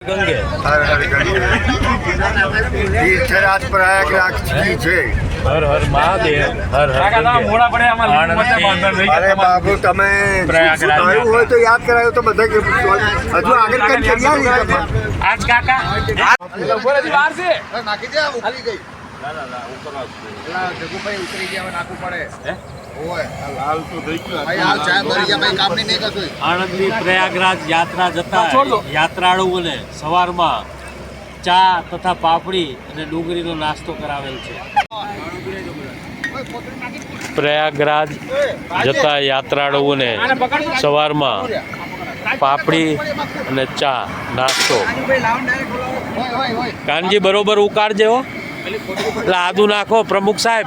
ગંગે. હર હર ગંગે. તીર્થરાજ પ્રયાગરાજ કી છે હર હર મહાદેવ હર હર અરે બાબુ તમે આવ્યું હોય તો યાદ કરાયો તો બધા કે હજુ આગળ કઈ કર્યા નહીં તમે. આજ કાકા. આણંદની પ્રયાગરાજ યાત્રા જતા યાત્રાળુઓને સવારમાં ચા તથા પાપડી અને ડુંગળીનો નાસ્તો કરાવેલ છે. પ્રયાગરાજ જતા યાત્રાળુઓને સવારમાં પાપડી અને ચા નાસ્તો. કાનજી બરોબર ઉકાળજે હો. એટલે આદુ નાખો પ્રમુખ સાહેબ.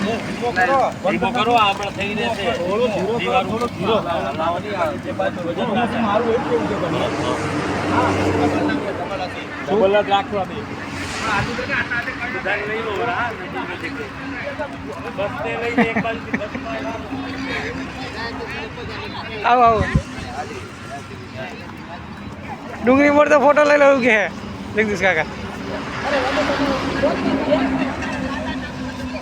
કરો આપણે થઈ રહેશે ડબલ જ રાખવા દે આવો આવો ડુંગળી મોર તો ફોટો લઈ લઉં કે જગદીશ કાકા ચાલો,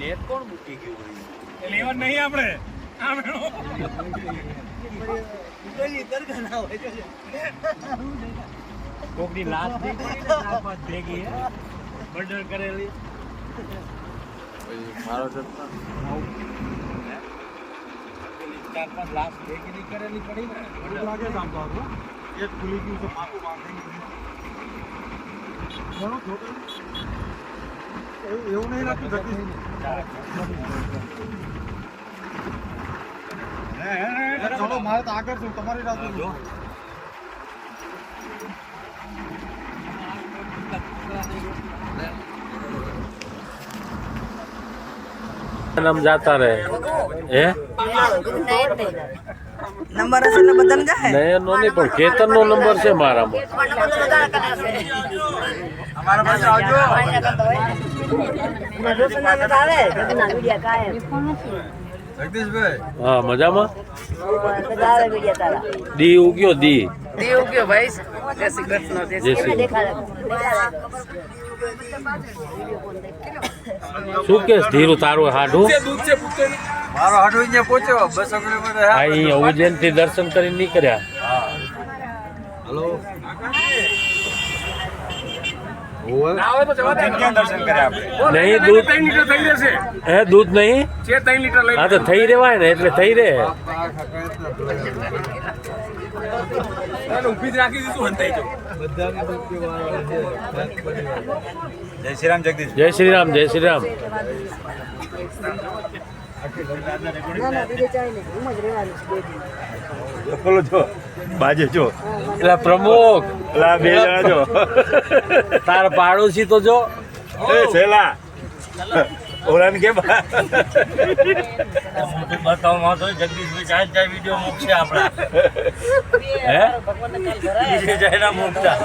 નેટ કોણ મૂકી ગયું હોય? લાશ નહીં આપણે. પાંચ ભેગી હે? કરેલી. કરેલી ચાર પાંચ લાશ ભેગી નહીં કરેલી પડી. ને એવું નહીં લાગતું ચલો મારે તો આગળ છું તમારી રાહ જો નમ જાતા રહે? હે? નંબર હશે ને બદલ જાય નહીં નો નહીં પણ કેતન નો નંબર છે મારામાં. હા મજામાં? દી ઉગ્યો દી. જય શ્રી શું કેસ ધીરું તારું હાડું? મારો હાડો અહીંયા પહોંચ્યો. બસો કિલોમીટર આ અહીંયા ઉજ્જૈનથી દર્શન કરીને નીકળ્યા. દર્શન કર્યા આપણે નહીં દૂધ હે દૂધ નહીં હા તો થઈ રેવાય ને એટલે થઈ રહે જય શ્રી રામ જગદીશ જય શ્રી રામ જય શ્રી રામ બોલો છો બાજે છો એટલે પ્રમુખ. પેલા બે જણા છો તાર પાડોશી તો જો. એ છેલા ઓલાને કે બતાવવા તો જગદીશભાઈ જાય જાય વીડિયો મૂકશે આપણા. હે? જાય ના મૂકતા.